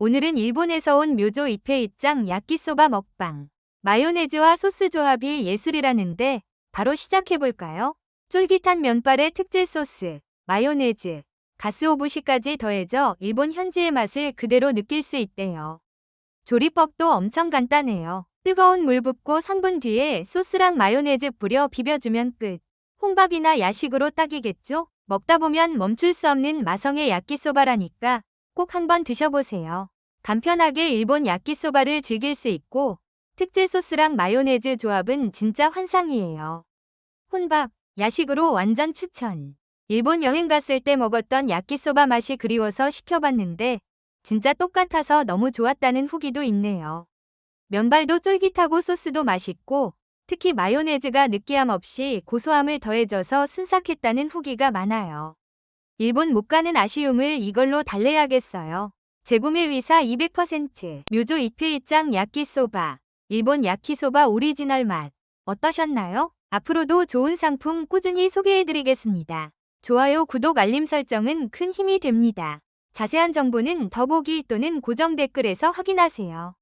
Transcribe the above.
오늘은 일본에서 온 묘조 이페 입장 야끼소바 먹방. 마요네즈와 소스 조합이 예술이라는데 바로 시작해볼까요? 쫄깃한 면발에 특제 소스, 마요네즈, 가스오부시까지 더해져 일본 현지의 맛을 그대로 느낄 수 있대요. 조리법도 엄청 간단해요. 뜨거운 물 붓고 3분 뒤에 소스랑 마요네즈 뿌려 비벼주면 끝. 홍밥이나 야식으로 딱이겠죠? 먹다 보면 멈출 수 없는 마성의 야끼소바라니까 꼭 한번 드셔보세요. 간편하게 일본 야끼소바를 즐길 수 있고 특제 소스랑 마요네즈 조합은 진짜 환상이에요. 혼밥, 야식으로 완전 추천. 일본 여행 갔을 때 먹었던 야끼소바 맛이 그리워서 시켜봤는데 진짜 똑같아서 너무 좋았다는 후기도 있네요. 면발도 쫄깃하고 소스도 맛있고 특히 마요네즈가 느끼함 없이 고소함을 더해줘서 순삭했다는 후기가 많아요. 일본 못 가는 아쉬움을 이걸로 달래야겠어요. 재구매 위사 200% 묘조 이페이짱 야끼소바 일본 야키소바 오리지널 맛 어떠셨나요? 앞으로도 좋은 상품 꾸준히 소개해드리겠습니다. 좋아요, 구독, 알림 설정은 큰 힘이 됩니다. 자세한 정보는 더보기 또는 고정 댓글에서 확인하세요.